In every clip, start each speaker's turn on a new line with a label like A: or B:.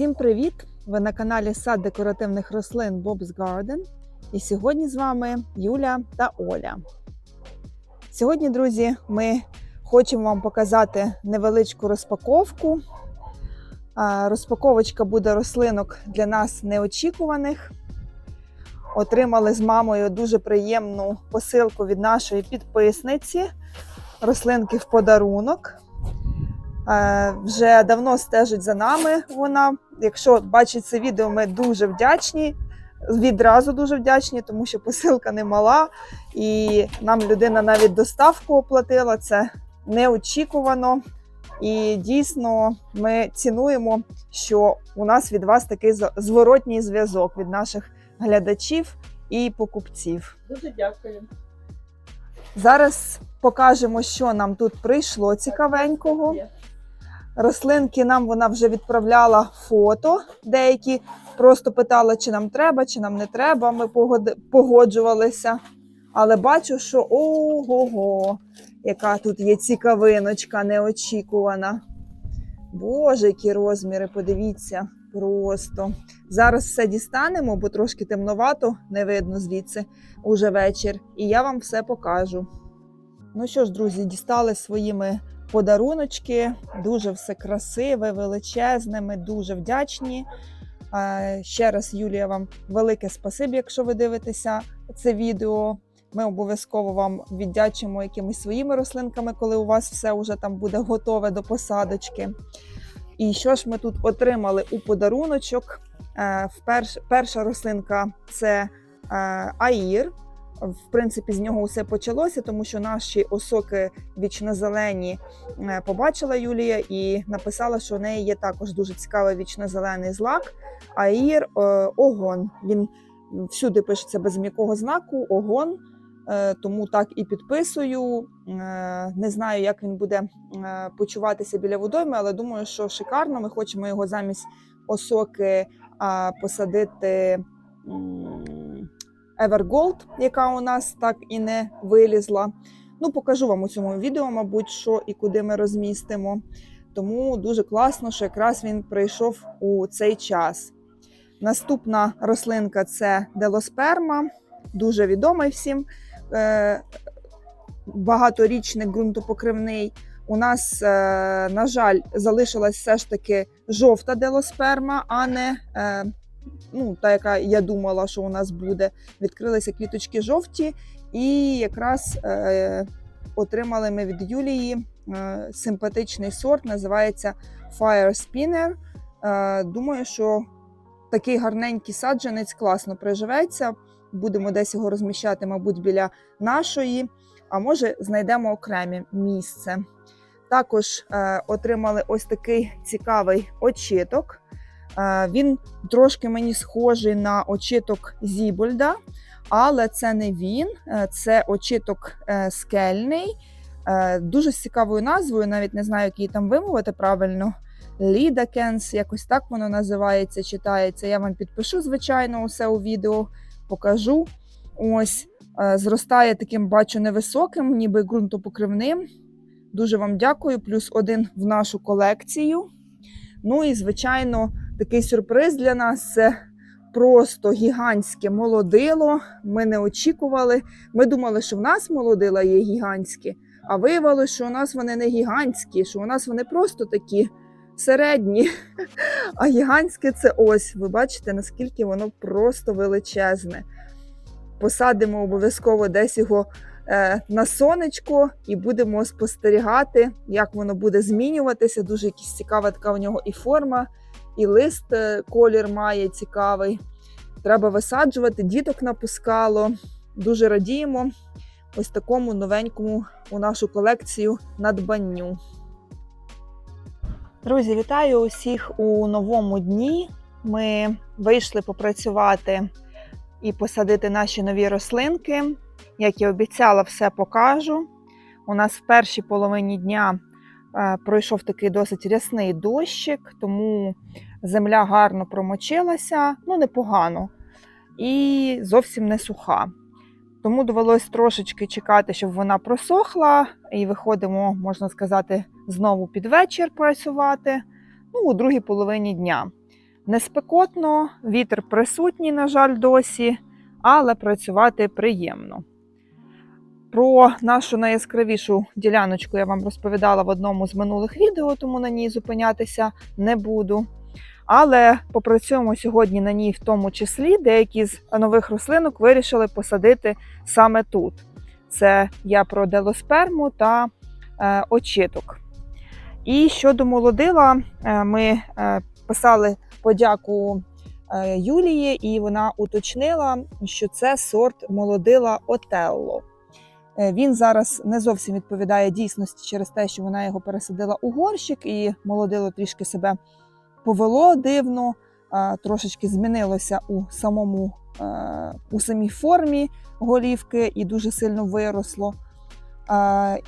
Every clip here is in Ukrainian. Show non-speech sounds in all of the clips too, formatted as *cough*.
A: Усім привіт! Ви на каналі Сад декоративних рослин Bob's Garden. І сьогодні з вами Юля та Оля. Сьогодні, друзі, ми хочемо вам показати невеличку розпаковку. Розпаковочка буде рослинок для нас неочікуваних. Отримали з мамою дуже приємну посилку від нашої підписниці. Рослинки в подарунок. Вже давно стежить за нами вона. Якщо бачить це відео, ми дуже вдячні. Відразу дуже вдячні, тому що посилка не мала, і нам людина навіть доставку оплатила. Це неочікувано. І дійсно ми цінуємо, що у нас від вас такий зворотній зв'язок від наших глядачів і покупців.
B: Дуже дякую.
A: Зараз покажемо, що нам тут прийшло цікавенького. Рослинки нам вона вже відправляла фото. Деякі просто питала, чи нам треба, чи нам не треба. Ми погоджувалися. Але бачу, що ого-го, яка тут є цікавиночка неочікувана. Боже, які розміри, подивіться, просто. Зараз все дістанемо, бо трошки темновато, не видно звідси уже вечір. І я вам все покажу. Ну що ж, друзі, дістали своїми подаруночки. Дуже все красиве, величезне. Ми дуже вдячні. Ще раз, Юлія, вам велике спасибі, якщо ви дивитеся це відео. Ми обов'язково вам віддячимо якимись своїми рослинками, коли у вас все вже там буде готове до посадочки. І що ж ми тут отримали у подаруночок? Е, Перша рослинка це е, аїр. В принципі, з нього все почалося, тому що наші осоки вічнозелені е, побачила Юлія і написала, що у неї є також дуже цікавий вічнозелений злак. Аїр е, огон. Він всюди пишеться без м'якого знаку огон. Е, Тому так і підписую. Не знаю, як він буде почуватися біля водойми, але думаю, що шикарно. Ми хочемо його замість осоки посадити Evergold, яка у нас так і не вилізла. Ну, покажу вам у цьому відео, мабуть, що і куди ми розмістимо. Тому дуже класно, що якраз він прийшов у цей час. Наступна рослинка це делосперма, дуже відомий всім. Е, багаторічний ґрунтопокривний. У нас, е, на жаль, залишилась все ж таки жовта делосперма, а не е, ну, та, яка я думала, що у нас буде. Відкрилися квіточки жовті, і якраз е, отримали ми від Юлії е, симпатичний сорт, називається Fire Spinner. Е, думаю, що такий гарненький саджанець класно приживеться. Будемо десь його розміщати, мабуть, біля нашої, а може знайдемо окреме місце. Також е, отримали ось такий цікавий очіток. Е, він трошки мені схожий на очіток Зібольда, але це не він, е, це очіток е, скельний. Дуже з цікавою назвою, навіть не знаю, як її там вимовити правильно. Лідакенс, якось так воно називається, читається. Я вам підпишу, звичайно, усе у відео, покажу. Ось зростає таким, бачу, невисоким, ніби ґрунтопокривним. Дуже вам дякую. Плюс один в нашу колекцію. Ну і, звичайно, такий сюрприз для нас це просто гігантське молодило. Ми не очікували. Ми думали, що в нас молодила є гігантські, а виявилося, що у нас вони не гігантські, що у нас вони просто такі середні. *laughs* А гігантське це ось. Ви бачите, наскільки воно просто величезне. Посадимо обов'язково десь його е, на сонечко і будемо спостерігати, як воно буде змінюватися. Дуже якась цікава така у нього і форма, і лист е, колір має цікавий. Треба висаджувати, діток напускало. Дуже радіємо ось такому новенькому у нашу колекцію надбанню. Друзі, вітаю усіх у новому дні. Ми вийшли попрацювати і посадити наші нові рослинки. Як і обіцяла, все покажу. У нас в першій половині дня пройшов такий досить рясний дощик, тому земля гарно промочилася, ну непогано, і зовсім не суха. Тому довелось трошечки чекати, щоб вона просохла, і виходимо, можна сказати, знову під вечір працювати. Ну, у другій половині дня. не спекотно, вітер присутній, на жаль, досі, але працювати приємно. Про нашу найяскравішу діляночку я вам розповідала в одному з минулих відео, тому на ній зупинятися не буду. Але попрацюємо сьогодні на ній в тому числі. Деякі з нових рослинок вирішили посадити саме тут. Це я про делосперму та е, очиток. І щодо молодила, е, ми е, писали подяку е, Юлії, і вона уточнила, що це сорт молодила Отелло. Е, Він зараз не зовсім відповідає дійсності через те, що вона його пересадила у горщик, і молодило трішки себе повело дивно, трошечки змінилося у самому е, у самій формі голівки і дуже сильно виросло.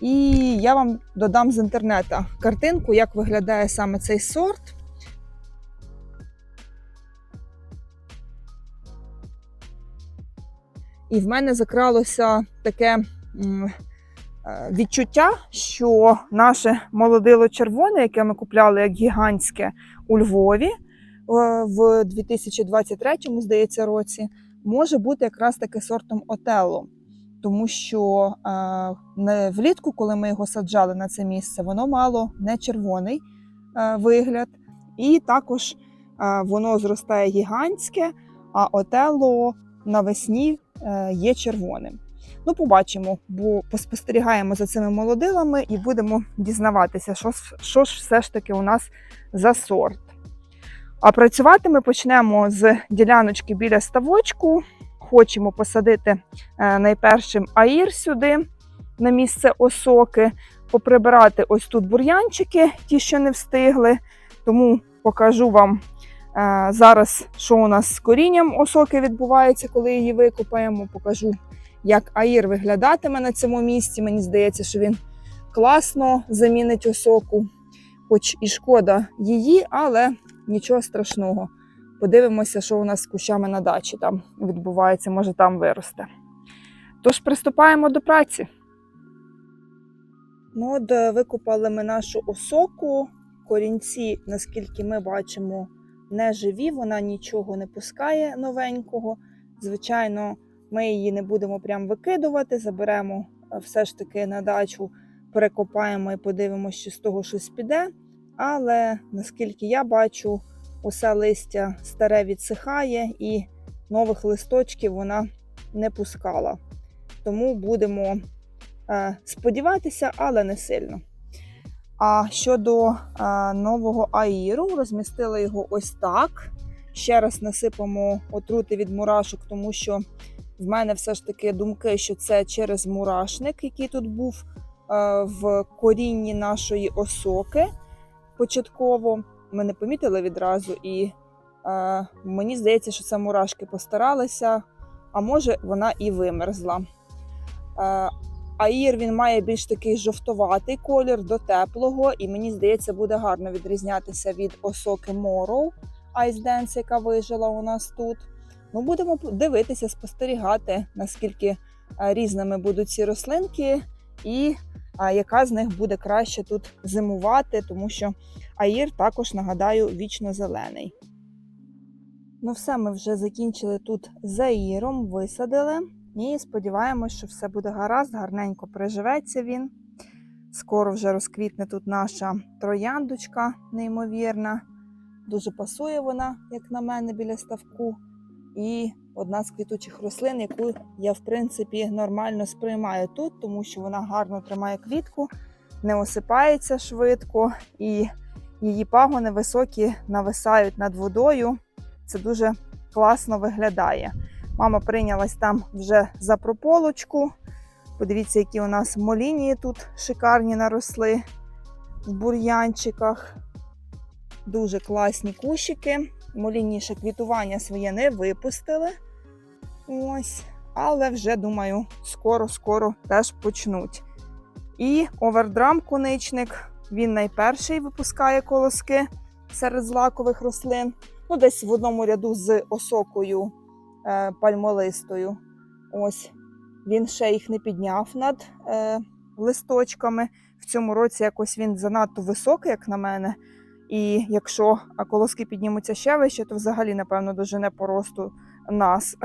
A: І я вам додам з інтернету картинку, як виглядає саме цей сорт. І в мене закралося таке відчуття, що наше молодило червоне, яке ми купляли як гігантське у Львові е, в 2023, здається, році, може бути якраз таки сортом Отелло. Тому що е, влітку, коли ми його саджали на це місце, воно мало не червоний е, вигляд, і також е, воно зростає гігантське, а Отелло навесні е, є червоним. Ну, побачимо, бо поспостерігаємо за цими молодилами і будемо дізнаватися, що, що ж все ж таки у нас за сорт. А працювати ми почнемо з діляночки біля ставочку. Хочемо посадити е, найпершим аїр сюди на місце осоки, поприбирати ось тут бур'янчики, ті, що не встигли. Тому покажу вам е, зараз, що у нас з корінням осоки відбувається, коли її викопаємо. Покажу, як аїр виглядатиме на цьому місці. Мені здається, що він класно замінить осоку, хоч і шкода її, але нічого страшного. Подивимося, що у нас з кущами на дачі там відбувається, може там виросте. Тож приступаємо до праці. Ну, от е, викопали ми нашу осоку. Корінці, наскільки ми бачимо, не живі, вона нічого не пускає новенького. Звичайно, ми її не будемо прям викидувати, заберемо е, все ж таки на дачу, перекопаємо і подивимося, що з того щось піде. Але наскільки я бачу, усе листя старе відсихає і нових листочків вона не пускала. Тому будемо е, сподіватися, але не сильно. А щодо е, нового аїру, розмістили його ось так. Ще раз насипамо отрути від мурашок, тому що в мене все ж таки думки, що це через мурашник, який тут був е, в корінні нашої осоки початково. Ми не помітили відразу, і е, мені здається, що це мурашки постаралися, а може вона і вимерзла. Е, Аїр він має більш такий жовтуватий колір до теплого, і мені здається, буде гарно відрізнятися від осоки Morrow Ice Dance, яка вижила у нас тут. Ну, будемо дивитися, спостерігати, наскільки е, різними будуть ці рослинки, і яка з них буде краще тут зимувати, тому що аїр також, нагадаю, вічно зелений. Ну, все, ми вже закінчили тут з аїром, висадили. І сподіваємось, що все буде гаразд, гарненько приживеться він. Скоро вже розквітне тут наша трояндочка, неймовірна. Дуже пасує вона, як на мене, біля ставку. І одна з квітучих рослин, яку я, в принципі, нормально сприймаю тут, тому що вона гарно тримає квітку, не осипається швидко, і її пагони високі нависають над водою. Це дуже класно виглядає. Мама прийнялась там вже за прополочку. Подивіться, які у нас молінії тут шикарні наросли в бур'янчиках. Дуже класні кущики. Молінії квітування своє не випустили. Ось. Але вже, думаю, скоро-скоро теж почнуть. І овердрам коничник. Він найперший випускає колоски серед злакових рослин. Ну, десь в одному ряду з осокою е, пальмолистою. Ось він ще їх не підняв над е, листочками. В цьому році якось він занадто високий, як на мене. І якщо колоски піднімуться ще вище, то взагалі, напевно, дожене по росту нас.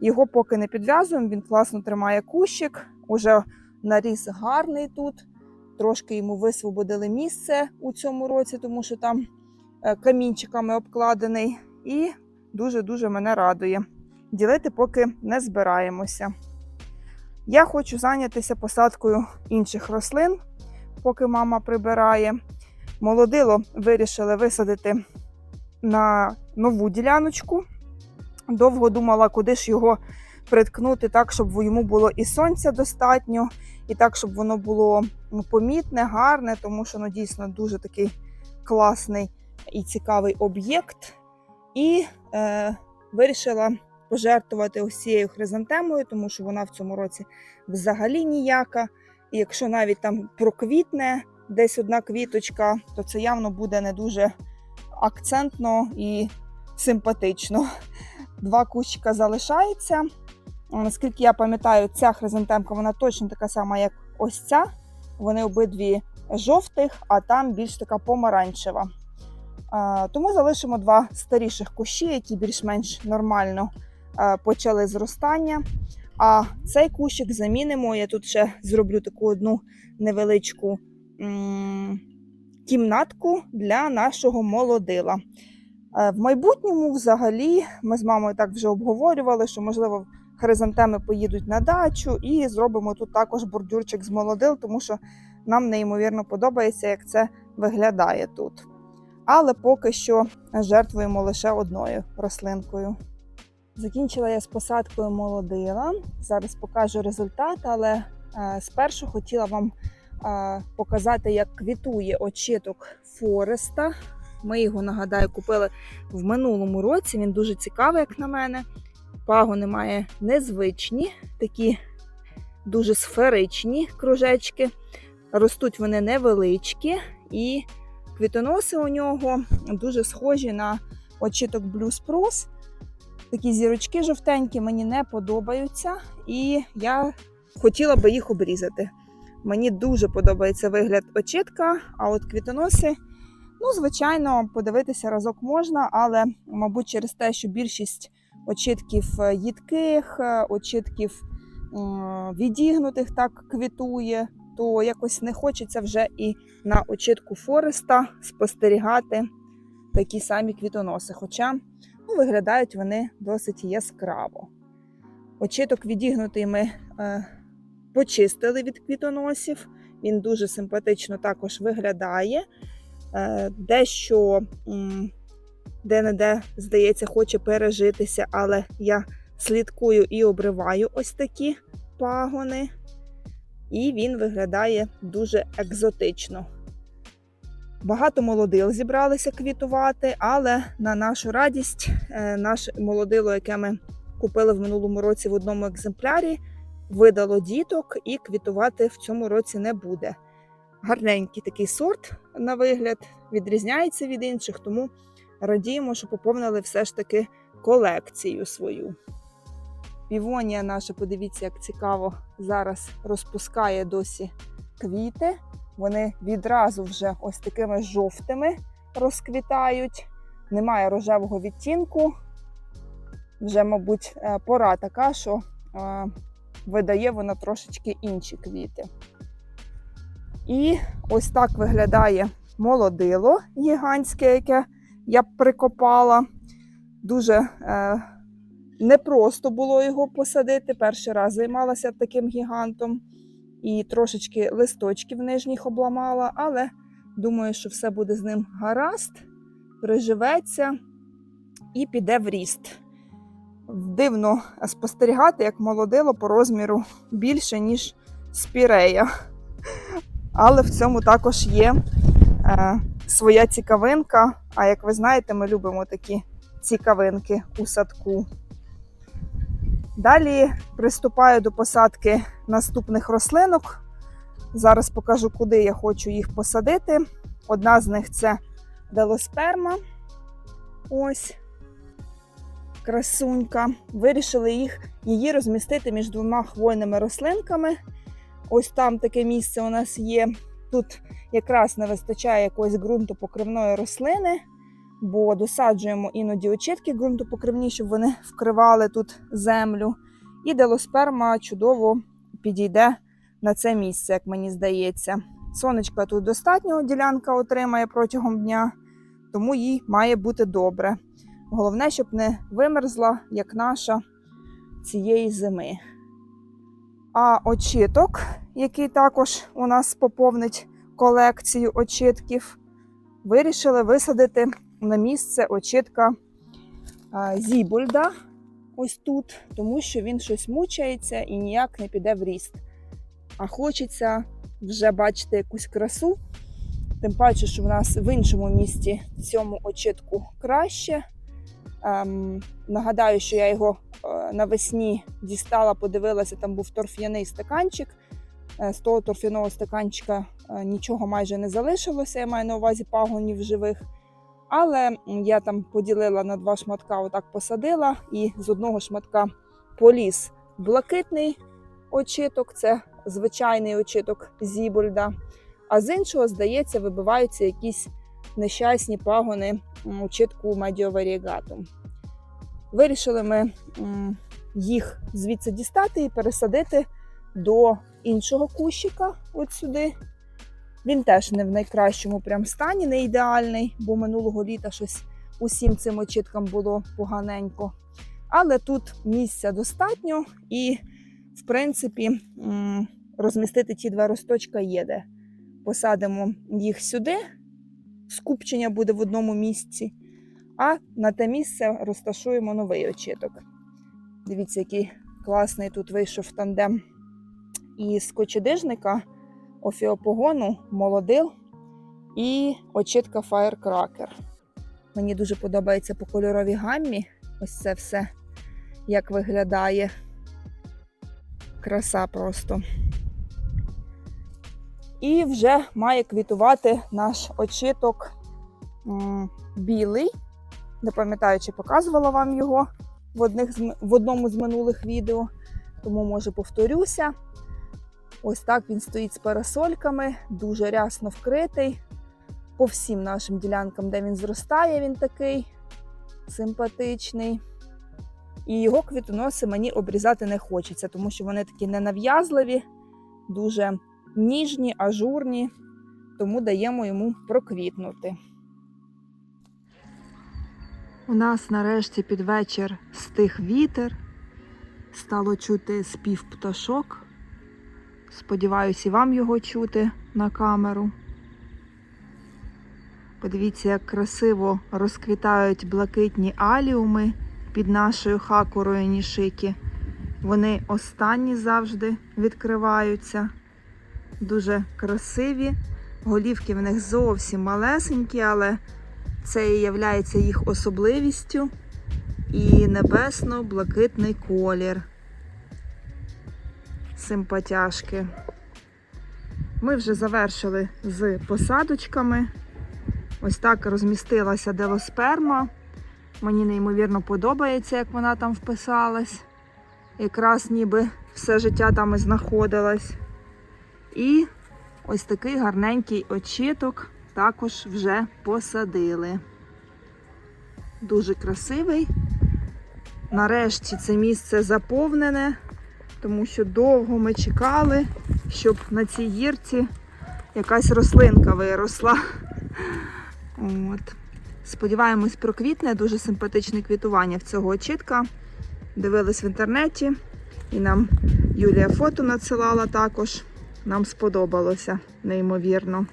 A: Його поки не підв'язуємо, він класно тримає кущик, уже наріс гарний тут. Трошки йому висвободили місце у цьому році, тому що там е, камінчиками обкладений. І дуже-дуже мене радує. Ділити поки не збираємося. Я хочу зайнятися посадкою інших рослин, поки мама прибирає. Молодило вирішили висадити на нову діляночку. Довго думала, куди ж його приткнути так, щоб йому було і сонця достатньо, і так, щоб воно було ну, помітне, гарне, тому що ну, дійсно дуже такий класний і цікавий об'єкт. І е, вирішила пожертвувати ось цією хризантемою, тому що вона в цьому році взагалі ніяка. І якщо навіть там проквітне десь одна квіточка, то це явно буде не дуже акцентно і симпатично. Два кущика залишається. Наскільки я пам'ятаю, ця хризантемка вона точно така сама, як ось ця. Вони обидві жовтих, а там більш така помаранчева. Тому залишимо два старіших кущі, які більш-менш нормально почали зростання. А цей кущик замінимо. Я тут ще зроблю таку одну невеличку кімнатку для нашого молодила. Е, В майбутньому, взагалі, ми з мамою так вже обговорювали, що можливо хризантеми поїдуть на дачу і зробимо тут також бордюрчик з молодил, тому що нам неймовірно подобається, як це виглядає тут. Але поки що жертвуємо лише одною рослинкою. Закінчила я з посадкою молодила. Зараз покажу результат, але е, спершу хотіла вам показати, як квітує очіток Фореста. Ми його, нагадаю, купили в минулому році. Він дуже цікавий, як на мене. Пагони має незвичні, такі дуже сферичні кружечки. Ростуть вони невеличкі, і квітоноси у нього дуже схожі на очіток Blue Spruce. Такі зірочки жовтенькі мені не подобаються, і я хотіла би їх обрізати. Мені дуже подобається вигляд очітка, а от квітоноси, ну, звичайно, подивитися разок можна, але, мабуть, через те, що більшість очітків е, їдких, е, очітків відігнутих так квітує, то якось не хочеться вже і на очітку Фореста спостерігати такі самі квітоноси. Хоча ну, виглядають вони досить яскраво. Очіток відігнутий ми е, почистили від квітоносів. Він дуже симпатично також виглядає. Е, дещо де-не-де, здається, хоче пережитися, але я слідкую і обриваю ось такі пагони. І він виглядає дуже екзотично. Багато молодил зібралися квітувати, але на нашу радість, е, наше молодило, яке ми купили в минулому році в одному екземплярі, видало діток і квітувати в цьому році не буде. Гарненький такий сорт на вигляд, відрізняється від інших, тому радіємо, що поповнили все ж таки колекцію свою. Півонія наша, подивіться, як цікаво, зараз розпускає досі квіти. Вони відразу вже ось такими жовтими розквітають. Немає рожевого відтінку. Вже, мабуть, е, пора така, що е, видає вона трошечки інші квіти. І ось так виглядає молодило гігантське, яке я прикопала. Дуже е, непросто було його посадити. Перший раз займалася таким гігантом і трошечки листочків нижніх обламала, але думаю, що все буде з ним гаразд, приживеться і піде в ріст. Дивно спостерігати, як молодило по розміру більше, ніж спірея. Але в цьому також є е, своя цікавинка. А як ви знаєте, ми любимо такі цікавинки у садку. Далі приступаю до посадки наступних рослинок. Зараз покажу, куди я хочу їх посадити. Одна з них це делосперма. Ось красунька. Вирішили їх, її розмістити між двома хвойними рослинками. Ось там таке місце у нас є тут якраз не вистачає якоїсь ґрунтопокривної рослини, бо досаджуємо іноді очітки ґрунтопокривні, щоб вони вкривали тут землю. І делосперма чудово підійде на це місце, як мені здається. Сонечка тут достатньо ділянка отримає протягом дня, тому їй має бути добре. Головне, щоб не вимерзла, як наша цієї зими. А очіток, який також у нас поповнить колекцію очітків, вирішили висадити на місце очітка Зібульда. Ось тут, тому що він щось мучається і ніяк не піде в ріст. А хочеться вже бачити якусь красу. Тим паче, що в нас в іншому місті цьому очітку краще. Ем, нагадаю, що я його е, навесні дістала, подивилася, там був торф'яний стаканчик. Е, з того торфяного стаканчика е, нічого майже не залишилося, я маю на увазі пагонів живих. Але я там поділила на два шматка, отак посадила, і з одного шматка поліз блакитний очіток, це звичайний очіток Зібольда. А з іншого, здається, вибиваються якісь нещасні пагони м, очітку медіоварігату. Вирішили ми їх звідси дістати і пересадити до іншого кущика, от сюди. Він теж не в найкращому прям стані, не ідеальний, бо минулого літа щось усім цим очіткам було поганенько. Але тут місця достатньо, і, в принципі, розмістити ті два росточка є де. Посадимо їх сюди, скупчення буде в одному місці, а на те місце розташуємо новий очіток. Дивіться, який класний тут вийшов тандем із кочедижника, офіопогону, молодил і очітка Firecracker. Мені дуже подобається по кольоровій гаммі. Ось це все як виглядає. Краса просто. І вже має квітувати наш очіток м, білий. Не пам'ятаю, чи показувала вам його в, одних в одному з минулих відео, тому може повторюся. Ось так він стоїть з парасольками, дуже рясно вкритий. По всім нашим ділянкам, де він зростає, він такий симпатичний. І його квітоноси мені обрізати не хочеться, тому що вони такі ненав'язливі, дуже ніжні, ажурні, тому даємо йому проквітнути. У нас нарешті під вечір стих вітер, стало чути спів пташок. Сподіваюся, і вам його чути на камеру. Подивіться, як красиво розквітають блакитні аліуми під нашою хакурою нішики. Вони останні завжди відкриваються. Дуже красиві. Голівки в них зовсім малесенькі, але це і є їх особливістю. І небесно-блакитний колір. Симпатяшки. Ми вже завершили з посадочками. Ось так розмістилася делосперма. Мені неймовірно подобається, як вона там вписалась. Якраз ніби все життя там і знаходилась. І ось такий гарненький очіток також вже посадили. Дуже красивий. Нарешті це місце заповнене, тому що довго ми чекали, щоб на цій гірці якась рослинка виросла. От. Сподіваємось, проквітне, дуже симпатичне квітування в цього очітка. Дивились в інтернеті, і нам Юлія фото надсилала також. Нам сподобалося, неймовірно.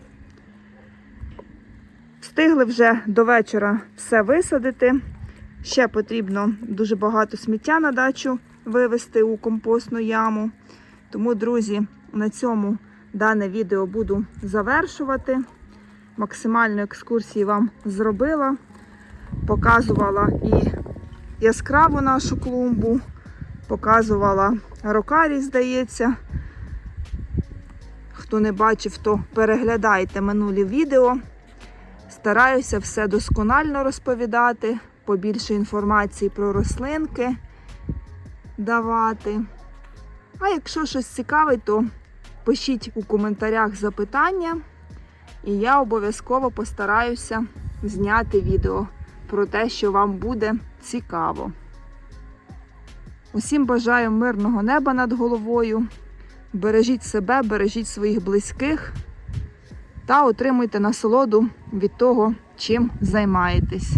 A: Встигли вже до вечора все висадити. Ще потрібно дуже багато сміття на дачу вивезти у компостну яму. Тому, друзі, на цьому дане відео буду завершувати. Максимальну екскурсію вам зробила, показувала і яскраву нашу клумбу, показувала рокарі, здається. Хто не бачив, то переглядайте минулі відео. Стараюся все досконально розповідати, побільше інформації про рослинки давати. А якщо щось цікавить, то Пишіть у коментарях запитання, і я обов'язково постараюся зняти відео про те, що вам буде цікаво. Усім бажаю мирного неба над головою. Бережіть себе, бережіть своїх близьких та отримуйте насолоду від того, чим займаєтесь.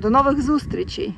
A: До нових зустрічей!